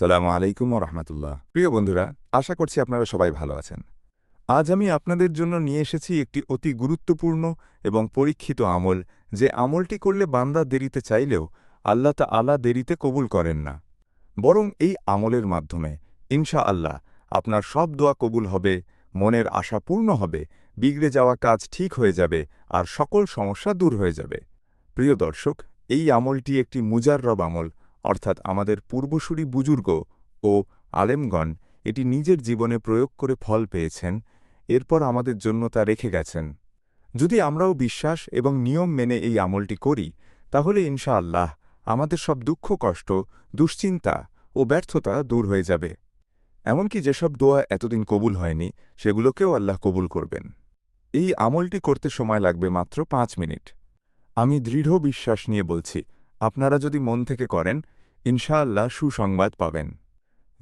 সালামু আলাইকুম রহমতুল্লাহ। প্রিয় বন্ধুরা, আশা করছি আপনারা সবাই ভালো আছেন। আজ আমি আপনাদের জন্য নিয়ে এসেছি একটি অতি গুরুত্বপূর্ণ এবং পরীক্ষিত আমল, যে আমলটি করলে বান্দা দেরিতে চাইলেও আল্লাহ তা আলা দেরিতে কবুল করেন না। বরং এই আমলের মাধ্যমে ইনশা আল্লাহ আপনার সব দোয়া কবুল হবে, মনের আশা পূর্ণ হবে, বিগড়ে যাওয়া কাজ ঠিক হয়ে যাবে, আর সকল সমস্যা দূর হয়ে যাবে। প্রিয় দর্শক, এই আমলটি একটি মুজাররব আমল অর্থাৎ আমাদের পূর্বসূরি বুজুর্গ ও আলেমগণ এটি নিজের জীবনে প্রয়োগ করে ফল পেয়েছেন, এরপর আমাদের জন্য তা রেখে গেছেন। যদি আমরাও বিশ্বাস এবং নিয়ম মেনে এই আমলটি করি, তাহলে ইনশাআল্লাহ আমাদের সব দুঃখ, কষ্ট, দুশ্চিন্তা ও ব্যর্থতা দূর হয়ে যাবে। এমনকি যেসব দোয়া এতদিন কবুল হয়নি, সেগুলোকেও আল্লাহ কবুল করবেন। এই আমলটি করতে সময় লাগবে মাত্র পাঁচ মিনিট। আমি দৃঢ় বিশ্বাস নিয়ে বলছি আপনারা যদি মন থেকে করেন, ইনশাআল্লাহ সুসংবাদ পাবেন।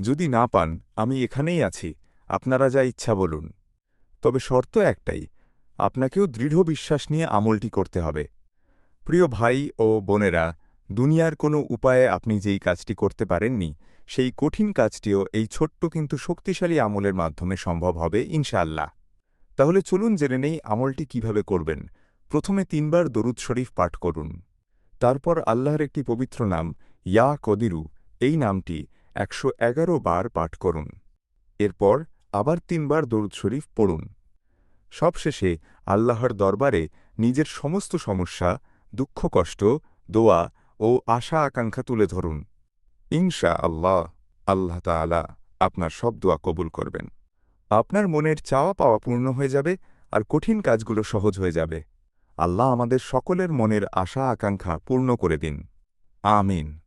যদি না পান, আমি এখানেই আছি, আপনারা যা ইচ্ছা বলুন। তবে শর্ত একটাই, আপনাকেও দৃঢ় বিশ্বাস নিয়ে আমলটি করতে হবে। প্রিয় ভাই ও বোনেরা, দুনিয়ার কোনো উপায়ে আপনি যেই কাজটি করতে পারেননি, সেই কঠিন কাজটিও এই ছোট্ট কিন্তু শক্তিশালী আমলের মাধ্যমে সম্ভব হবে, ইনশাআল্লাহ। তাহলে চলুন জেনে নেই আমলটি কীভাবে করবেন। প্রথমে তিনবার দরুদ শরীফ পাঠ করুন। তারপর আল্লাহর একটি পবিত্র নাম, ইয়া কদিরু, এই নামটি একশো এগারো বার পাঠ করুন। এরপর আবার তিনবার দরুদ শরীফ পড়ুন। সবশেষে আল্লাহর দরবারে নিজের সমস্ত সমস্যা, দুঃখ, কষ্ট, দোয়া ও আশা, আকাঙ্ক্ষা তুলে ধরুন। ইনশা আল্লাহ আল্লাহ তাআলা আপনার সব দোয়া কবুল করবেন। আপনার মনের চাওয়া পাওয়া পূর্ণ হয়ে যাবে আর কঠিন কাজগুলো সহজ হয়ে যাবে। আল্লাহ আমাদের সকলের মনের আশা আকাঙ্ক্ষা পূর্ণ করে দিন। আমিন।